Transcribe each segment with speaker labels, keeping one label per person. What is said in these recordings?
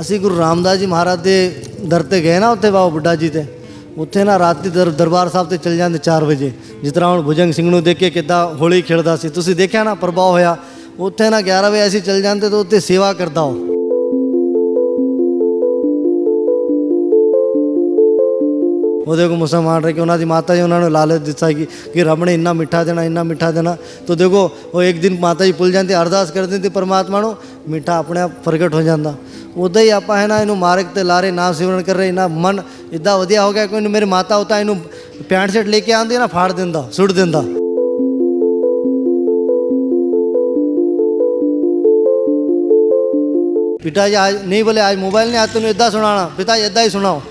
Speaker 1: ਅਸੀਂ ਗੁਰੂ ਰਾਮਦਾਸ ਜੀ ਮਹਾਰਾਜ ਦੇ ਦਰ ਤੇ ਗਏ ਨਾ ਉੱਥੇ ਬਾਬਾ ਬੁੱਢਾ ਜੀ ਤੇ। ਉੱਥੇ ਨਾ ਰਾਤੀ ਦਰ- ਦਰਬਾਰ ਸਾਹਿਬ ਤੇ ਚੱਲ ਜਾਂਦੇ 4 ਵਜੇ। ਜਿਸ ਤਰ੍ਹਾਂ ਹੁਣ ਭੁਜੰਗ ਸਿੰਘ ਨੂੰ ਦੇਖ ਕੇ ਕਿੱਦਾਂ ਹੋਲੀ ਖੇਡਦਾ ਸੀ। ਤੁਸੀਂ ਦੇਖਿਆ ਨਾ ਪ੍ਰਭਾਵ ਹੋਇਆ। ਉੱਥੇ ਨਾ 11 ਵਜੇ ਅਸੀਂ ਚੱਲ ਜਾਂਦੇ ਤਾਂ ਉੱਥੇ ਸੇਵਾ ਕਰਦਾ ਉਹ। ਉਹਦੇ ਕੋ ਮੁਸਲਮਾਨ ਰਹਿ ਕੇ ਉਹਨਾਂ ਦੀ ਮਾਤਾ ਜੀ ਉਹਨਾਂ ਨੂੰ ਲਾਲਚ ਦਿੱਤਾ ਕਿ ਕਿ ਰੱਬ ਨੇ ਇੰਨਾ ਮਿੱਠਾ ਦੇਣਾ, ਇੰਨਾ ਮਿੱਠਾ ਦੇਣਾ। ਤਾਂ ਦੇਖੋ ਉਹ ਇੱਕ ਦਿਨ ਮਾਤਾ ਜੀ ਭੁੱਲ ਜਾਂਦੀ, ਅਰਦਾਸ ਕਰ ਦਿੰਦੀ ਪਰਮਾਤਮਾ ਨੂੰ ਮਿੱਠਾ ਆਪਣੇ ਆਪ ਪ੍ਰਗਟ ਹੋ ਜਾਂਦਾ। ਉਦਾਂ ਹੀ ਆਪਾਂ ਹੈ ਨਾ ਇਹਨੂੰ ਮਾਰਗ ਤੇ ਲਾਰੇ ਨਾਮ ਸਿਮਰਨ ਕਰ ਰਹੇ ਨਾ ਮਨ ਇਦਾਂ ਵਧੀਆ ਹੋ ਗਿਆ ਕਿ ਇਹਨੂੰ ਮੇਰੀ ਮਾਤਾ ਉਤਾ ਇਹਨੂੰ ਪੈਂਟ ਸ਼ਰਟ ਲੈ ਕੇ ਆਉਂਦੀ ਨਾ ਫਾੜ ਦਿੰਦਾ ਸੁੱਟ ਦਿੰਦਾ पिता जी आज नहीं बोले आज मोबाइल नहीं आता इदा सुनाना पिता जी इदा ही सुनाओ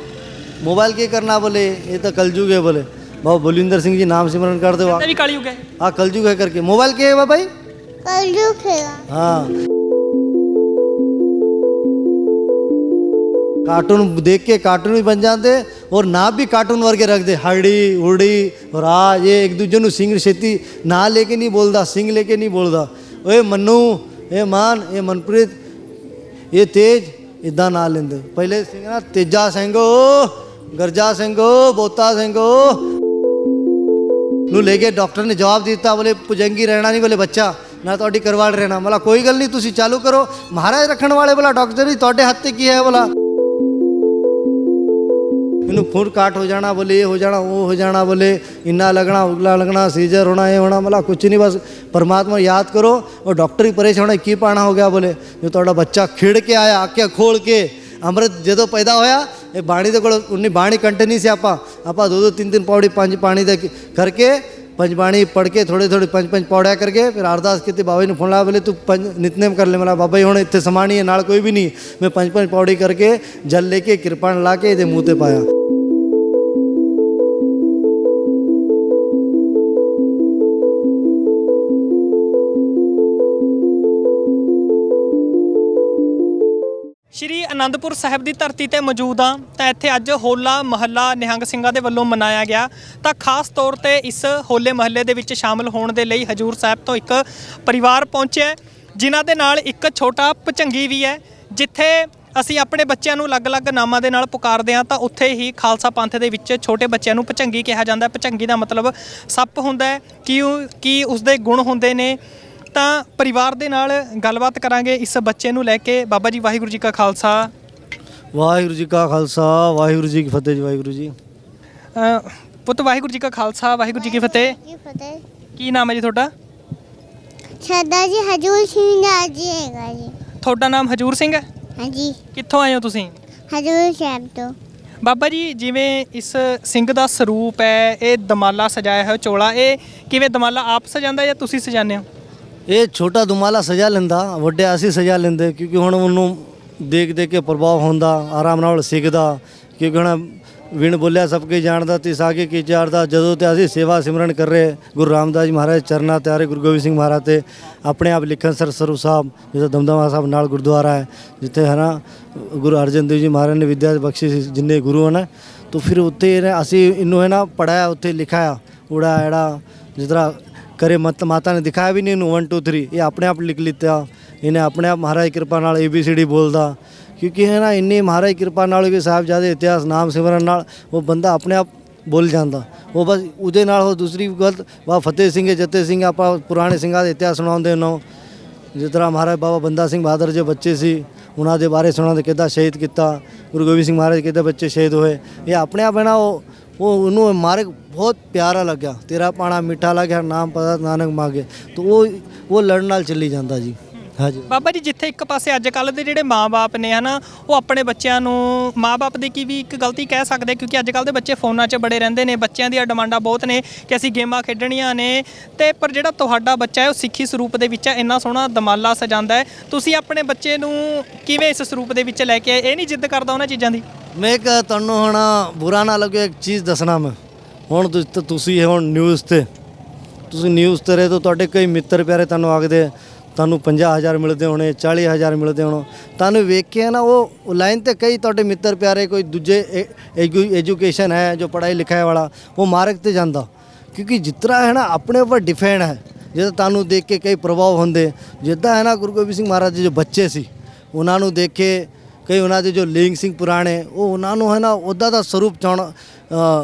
Speaker 1: मोबाइल की करना बोले ये तो कलजुग है बोले बाबा बलिंदर सिंह जी नाम सिमरन कर दो
Speaker 2: ਇਹ ਵੀ ਕਲਯੁਗ ਹੈ
Speaker 1: हाँ कलजुग है करके मोबाइल के है बाबा भाई
Speaker 3: कल्लू खेला
Speaker 1: हाँ कार्टून देख के कार्टून भी बन जाते और नाम भी कार्टून वर्गे रख दे हड़ी उड़ी और आ ये एक दूजे ਨੂੰ ਸਿੰਘ ਛੇਤੀ ਨਾਂ ਲੈ ਕੇ ਨਹੀਂ ਬੋਲਦਾ ਸਿੰਘ ਲੈ ਕੇ ਨਹੀਂ ਬੋਲਦਾ ਓਏ ਮੰਨੂ ਇਹ ਮਾਨ ਇਹ ਮਨਪ੍ਰੀਤ ਇਹ ਤੇਜ ਇਦਾਂ ਨਾਂ ਲੈਂਦੇ ਪਹਿਲੇ ਸਿੰਘ ਨਾ ਤੇਜਾ ਸਿੰਘੋ ਗਰਜਾ ਸਿੰਘੋ ਬੋਤਾ ਸਿੰਘੋ ਨੂੰ ਲੈ ਕੇ ਡਾਕਟਰ ਨੇ ਜਵਾਬ ਦਿੱਤਾ ਬੋਲੇ ਪੁਜੰਗੀ ਰਹਿਣਾ ਨਹੀਂ ਬੋਲੇ ਬੱਚਾ ਨਾ ਤੁਹਾਡੀ ਕਰਵਾੜ ਰਹਿਣਾ ਮਲਾ ਕੋਈ ਗੱਲ ਨਹੀਂ ਤੁਸੀਂ ਚਾਲੂ ਕਰੋ ਮਹਾਰਾਜ ਰੱਖਣ ਵਾਲੇ ਬੋਲਾ ਡਾਕਟਰ ਜੀ ਤੁਹਾਡੇ ਹੱਥ ਤੇ ਕੀ ਹੈ ਬੋਲਾ ਇਹਨੂੰ ਫੁਰ ਕਾਟ ਹੋ ਜਾਣਾ, ਬੋਲੇ ਇਹ ਹੋ ਜਾਣਾ, ਉਹ ਹੋ ਜਾਣਾ, ਬੋਲੇ ਇੰਨਾ ਲੱਗਣਾ, ਉਗਲਾ ਲੱਗਣਾ, ਸੀਜ਼ਰ ਹੋਣਾ, ਇਹ ਹੋਣਾ ਮਲਾ ਕੁਝ ਨਹੀਂ, ਬਸ ਪਰਮਾਤਮਾ ਯਾਦ ਕਰੋ, ਉਹ ਡਾਕਟਰ ਹੀ ਪਰੇਸ਼ਾਨ ਹੋਣਾ ਕੀ ਪਾਣਾ ਹੋ ਗਿਆ, ਬੋਲੇ। ਜੇ ਤੁਹਾਡਾ ਬੱਚਾ ਖਿੜ ਕੇ ਆਇਆ ਅੱਖਾਂ ਖੋਲ ਕੇ, ਅੰਮ੍ਰਿਤ ਜਦੋਂ ਪੈਦਾ ਹੋਇਆ, ਇਹ ਬਾਣੀ ਦੇ ਕੋਲ, ਉਨੀ ਬਾਣੀ ਕੰਟੇ ਨਹੀਂ ਸੀ ਆਪਾਂ। ਆਪਾਂ ਦੋ ਦੋ, ਤਿੰਨ ਤਿੰਨ ਪੌੜੀ, ਪੰਜ ਪਾਣੀ ਦੇ ਕਰਕੇ ਪੰਜ ਬਾਣੀ ਪੜ ਕੇ ਥੋੜੇ ਥੋੜੇ ਪੰਜ ਪੰਜ ਪੌੜਿਆ ਕਰਕੇ ਫਿਰ ਅਰਦਾਸ ਕੀਤੀ, ਬਾਬਾ ਜੀ ਨੂੰ ਫੋਨ ਲਾਇਆ ਬੋਲੇ ਤੂੰ ਪੰਜ ਨਿਤਨੇਮ ਕਰ ਲੈ ਮੇਰਾ ਬਾਬਾ ਜੀ, ਹੁਣ ਇੱਥੇ ਸਮਾਣੀ ਹੈ ਨਾਲ ਕੋਈ ਵੀ ਨਹੀਂ। ਮੈਂ ਪੰਜ ਪੰਜ ਪੌੜੀ ਕਰਕੇ ਜਲ ਲੈ ਕੇ ਕਿਰਪਾਨ ਲਾ ਕੇ ਇਹਦੇ
Speaker 2: ਅਨੰਦਪੁਰ ਸਾਹਿਬ ਦੀ ਧਰਤੀ ਤੇ ਮੌਜੂਦ ਹਾਂ ਤਾਂ ਇੱਥੇ ਅੱਜ ਹੋਲਾ ਮਹੱਲਾ ਨਿਹੰਗ ਸਿੰਘਾਂ ਦੇ ਵੱਲੋਂ ਮਨਾਇਆ ਗਿਆ। ਤਾਂ ਖਾਸ ਤੌਰ ਤੇ ਇਸ ਹੋਲੇ ਮਹੱਲੇ ਦੇ ਵਿੱਚ ਸ਼ਾਮਲ ਹੋਣ ਦੇ ਲਈ ਹਜੂਰ ਸਾਹਿਬ ਤੋਂ ਇੱਕ ਪਰਿਵਾਰ ਪਹੁੰਚਿਆ ਹੈ, ਜਿਨ੍ਹਾਂ ਦੇ ਨਾਲ ਇੱਕ ਛੋਟਾ ਭਚੰਗੀ ਵੀ ਹੈ ਜਿੱਥੇ ਅਸੀਂ ਆਪਣੇ ਬੱਚਿਆਂ ਨੂੰ ਅਲੱਗ-ਅਲੱਗ ਨਾਮਾਂ ਦੇ ਨਾਲ ਪੁਕਾਰਦੇ ਹਾਂ ਤਾਂ ਉੱਥੇ ਹੀ ਖਾਲਸਾ ਪੰਥ ਦੇ ਵਿੱਚ ਛੋਟੇ ਬੱਚਿਆਂ ਨੂੰ ਭਚੰਗੀ ਕਿਹਾ ਜਾਂਦਾ ਹੈ। ਭਚੰਗੀ ਦਾ ਮਤਲਬ ਸੱਪ ਹੁੰਦਾ ਹੈ ਕੀ ਉਹ- ਕੀ ਉਸਦੇ ਗੁਣ ਹੁੰਦੇ ਨੇ ਤਾਂ ਪਰਿਵਾਰ ਦੇ ਨਾਲ ਗੱਲਬਾਤ ਕਰਾਂਗੇ ਇਸ ਬੱਚੇ ਨੂੰ ਲੈ ਕੇ। ਬਾਬਾ ਜੀ ਵਾਹਿਗੁਰੂ ਜੀ ਕਾ ਖਾਲਸਾ।
Speaker 1: ਵਾਹਿਗੁਰੂ ਜੀ ਕਾ ਖਾਲਸਾ ਵਾਹਿਗੁਰੂ ਜੀ ਕੀ ਫਤਿਹ ਜੀ ਵਾਹਿਗੁਰੂ ਜੀ।
Speaker 2: ਪੁੱਤ ਵਾਹਿਗੁਰੂ ਜੀ ਕਾ ਖਾਲਸਾ ਵਾਹਿਗੁਰੂ ਜੀ ਕੀ ਫਤਿਹ। ਕੀ ਨਾਮ ਹੈ ਜੀ ਤੁਹਾਡਾ?
Speaker 3: ਸ਼ਰਦਾ ਜੀ ਹਜੂਰ ਸਿੰਘ ਦਾ ਜੀ ਹੈਗਾ ਜੀ।
Speaker 2: ਤੁਹਾਡਾ ਨਾਮ ਹਜੂਰ ਸਿੰਘ ਹੈ?
Speaker 3: ਹਾਂਜੀ।
Speaker 2: ਕਿੱਥੋਂ ਆਏ ਹੋ ਤੁਸੀਂ?
Speaker 3: ਹਜੂਰ ਸਾਹਿਬ ਤੋਂ।
Speaker 2: ਬਾਬਾ ਜੀ ਜਿਵੇਂ ਇਸ ਸਿੰਘ ਦਾ ਸਰੂਪ ਹੈ ਇਹ ਦਮਾਲਾ ਸਜਾਇਆ ਹੋਇਆ ਚੋਲਾ ਇਹ ਕਿਵੇਂ ਦਮਾਲਾ ਆਪ ਸਜਾਉਂਦਾ ਜਾਂ ਤੁਸੀਂ ਸਜਾਉਂਦੇ ਹੋ?
Speaker 1: ਇਹ ਛੋਟਾ ਦੁਮਾਲਾ ਸਜਾ ਲੈਂਦਾ, ਵੱਡੇ ਅਸੀਂ ਸਜਾ ਲੈਂਦੇ, ਕਿਉਂਕਿ ਹੁਣ ਉਹਨੂੰ ਦੇਖ ਦੇਖ ਕੇ ਪ੍ਰਭਾਵ ਹੁੰਦਾ, ਆਰਾਮ ਨਾਲ ਸਿੱਖਦਾ, ਕਿਉਂਕਿ ਹੁਣ ਵਿਣ ਬੋਲਿਆ ਸਭ ਕੁਝ ਜਾਣਦਾ ਤੇ ਸਾਗੇ ਕੀ ਚਾਰਦਾ, ਜਦੋਂ ਤੇ ਅਸੀਂ ਸੇਵਾ ਸਿਮਰਨ ਕਰ ਰਹੇ, ਗੁਰੂ ਰਾਮਦਾਸ ਜੀ ਮਹਾਰਾਜ ਚਰਨਾਂ ਤਿਆਰੇ ਗੁਰੂ ਗੋਬਿੰਦ ਸਿੰਘ ਮਹਾਰਾਜ ਤੇ, ਆਪਣੇ ਆਪ ਲਿਖਣ ਸਰ ਸਰੂ ਸਾਹਿਬ, ਜਿੱਥੇ ਦਮਦਮਾ ਸਾਹਿਬ ਨਾਲ ਗੁਰਦੁਆਰਾ ਹੈ, ਜਿੱਥੇ ਹੈ ਨਾ ਗੁਰੂ ਅਰਜਨ ਦੇਵ ਜੀ ਮਹਾਰਾਜ ਨੇ ਵਿਦਿਆ ਬਖਸ਼ੀ ਸੀ, ਜਿੰਨੇ ਗੁਰੂ ਹਨ, ਤਾਂ ਫਿਰ ਉੱਥੇ ਇਹਨੇ- ਅਸੀਂ ਇਹਨੂੰ ਹੈ ਨਾ ਪੜਾਇਆ ਉੱਥੇ ਲਿਖਾਇਆ ਉੜਾ ਐੜਾ ਜਿਸ ਤਰ੍ਹਾਂ ਕਰੇ ਮਤ ਮਾਤਾ ਨੇ ਦਿਖਾਇਆ ਵੀ ਨਹੀਂ ਇਹਨੂੰ 1 2 3 ਇਹ ਆਪਣੇ ਆਪ ਲਿਖ ਲਿੱਤਾ। ਇਹਨੇ ਆਪਣੇ ਆਪ ਮਹਾਰਾਜ ਕਿਰਪਾ ਨਾਲ ਏਬੀਸੀਡੀ ਬੋਲਦਾ। ਕਿਉਂਕਿ ਹੈ ਨਾ ਇੰਨੀ ਮਹਾਰਾਜ ਕਿਰਪਾ ਨਾਲ ਵੀ ਸਾਹਿਬਜ਼ਾਦੇ ਇਤਿਹਾਸ, ਨਾਮ, ਸਿਮਰਨ ਨਾਲ ਉਹ ਬੰਦਾ ਆਪਣੇ ਆਪ ਬੋਲ ਜਾਂਦਾ। ਉਹ ਬਸ ਉਹਦੇ ਨਾਲ ਉਹ ਦੂਸਰੀ ਗੱਲ ਵਾ ਫਤਿਹ ਸਿੰਘ, ਜੱਤੇ ਸਿੰਘ, ਆਪਾਂ ਪੁਰਾਣੇ ਸਿੰਘਾਂ ਦੇ ਇਤਿਹਾਸ ਸੁਣਾਉਂਦੇ ਨੋ ਜਿਸ ਤਰ੍ਹਾਂ ਮਹਾਰਾਜ ਬਾਬਾ ਬੰਦਾ ਸਿੰਘ ਬਹਾਦਰ ਜੇ ਬੱਚੇ ਸੀ, ਉਹਨਾਂ ਦੇ ਬਾਰੇ ਸੁਣਾਉਂਦੇ ਕਿੱਦਾਂ ਸ਼ਹੀਦ ਕੀਤਾ। ਗੁਰੂ ਗੋਬਿੰਦ ਸਿੰਘ ਮਹਾਰਾਜ ਕਿੱਦਾਂ ਬੱਚੇ ਸ਼ਹੀਦ ਹੋਏ। ਇਹ ਆਪਣੇ ਆਪ ਹੈ ਨਾ ਉਹ ਉਹ ਉਹਨੂੰ ਮਾਰਗ ਬਹੁਤ ਪਿਆਰਾ ਲੱਗਿਆ ਤੇਰਾ ਪਾਣਾ ਮਿੱਠਾ ਲੱਗਿਆ ਨਾਮ ਪਤਾ ਨਾਨਕ ਮਾਗੇ ਤਾਂ ਉਹ ਉਹ ਲੜਨ ਨਾਲ ਚੱਲੀ ਜਾਂਦਾ ਜੀ ਹਾਂਜੀ
Speaker 2: ਬਾਬਾ ਜੀ ਜਿੱਥੇ ਇੱਕ ਪਾਸੇ ਅੱਜ ਕੱਲ ਦੇ ਜਿਹੜੇ ਮਾਪੇ ਨੇ ਹਨਾ ਉਹ ਆਪਣੇ ਬੱਚਿਆਂ ਨੂੰ ਮਾਪੇ ਦੀ ਕੀ ਵੀ ਇੱਕ ਗਲਤੀ ਕਹਿ ਸਕਦੇ ਕਿਉਂਕਿ ਅੱਜ ਕੱਲ ਦੇ ਬੱਚੇ ਫੋਨਾਂ 'ਚ ਬੜੇ ਰਹਿੰਦੇ ਨੇ ਬੱਚਿਆਂ ਦੀਆਂ ਡਿਮਾਂਡਾਂ ਬਹੁਤ ਨੇ ਕਿ ਅਸੀਂ ਗੇਮਾਂ ਖੇਡਣੀਆਂ ਨੇ ਤੇ ਪਰ ਜਿਹੜਾ ਤੁਹਾਡਾ ਬੱਚਾ ਹੈ ਉਹ ਸਿੱਖੀ ਸਰੂਪ ਦੇ ਵਿੱਚ ਹੈ ਇੰਨਾ ਸੋਹਣਾ ਦਮਾਲਾ ਸਜਾਉਂਦਾ ਹੈ ਤੁਸੀਂ ਆਪਣੇ ਬੱਚੇ ਨੂੰ ਕਿਵੇਂ ਇਸ ਸਰੂਪ ਦੇ ਵਿੱਚ ਲੈ ਕੇ ਆਏ ਇਹ ਨਹੀਂ ਜਿੱਦ ਕਰਦਾ ਉਹਨਾਂ ਚੀਜ਼ਾਂ ਦੀ
Speaker 1: ਮੈਂ ਇੱਕ ਤੁਹਾਨੂੰ ਹੁਣ ਬੁਰਾ ਨਾ ਲੱਗੇ ਇੱਕ ਚੀਜ਼ ਦੱਸਣਾ ਮੈਂ ਹੁਣ ਤੁ- ਤੁ- ਤੁਸੀਂ ਹੁਣ ਨਿਊਜ਼ ਤੇ, ਤੁਸੀਂ ਨਿਊਜ਼ ਤੇ ਰਹੇ ਤਾਂ ਤੁਹਾਡੇ ਕਈ ਮਿੱਤਰ ਪਿਆਰੇ ਤੁਹਾਨੂੰ ਆਖਦੇ ਤੁਹਾਨੂੰ 50000 ਮਿਲਦੇ ਹੋਣੇ 40000 ਮਿਲਦੇ ਹੋਣ। ਤੁਹਾਨੂੰ ਵੇਖ ਕੇ ਨਾ ਉਹ ਲਾਈਨ ਤੇ ਕਈ ਤੁਹਾਡੇ ਮਿੱਤਰ ਪਿਆਰੇ, ਕੋਈ ਦੂਜੇ ਐਜੂਕੇਸ਼ਨ ਹੈ ਜੋ ਪੜ੍ਹਾਈ ਲਿਖਾਈ ਵਾਲਾ, ਉਹ ਮਾਰਗ ਤੇ ਜਾਂਦਾ। ਕਿਉਂਕਿ ਜਿਤਨਾ ਹੈ ਨਾ, ਆਪਣੇ ਉੱਪਰ ਡਿਫੈਂਡ ਹੈ। ਜਦੋਂ ਤੁਹਾਨੂੰ ਦੇਖ ਕੇ ਕਈ ਪ੍ਰਭਾਵ ਹੁੰਦੇ, ਜਿੱਦਾਂ ਹੈ ਨਾ ਗੁਰੂ ਗੋਬਿੰਦ ਸਿੰਘ ਮਹਾਰਾਜ ਦੇ ਜੋ ਬੱਚੇ ਸੀ, ਉਹਨਾਂ ਨੂੰ ਦੇਖ ਕੇ, ਕਈ ਉਹਨਾਂ ਦੇ ਜੋ ਲਿੰਗ ਸਿੰਘ ਪੁਰਾਣੇ, ਉਹ ਉਹਨਾਂ ਨੂੰ ਹੈ ਨਾ ਉਹਦਾ ਦਾ ਸਰੂਪ ਚਾਉਣਾ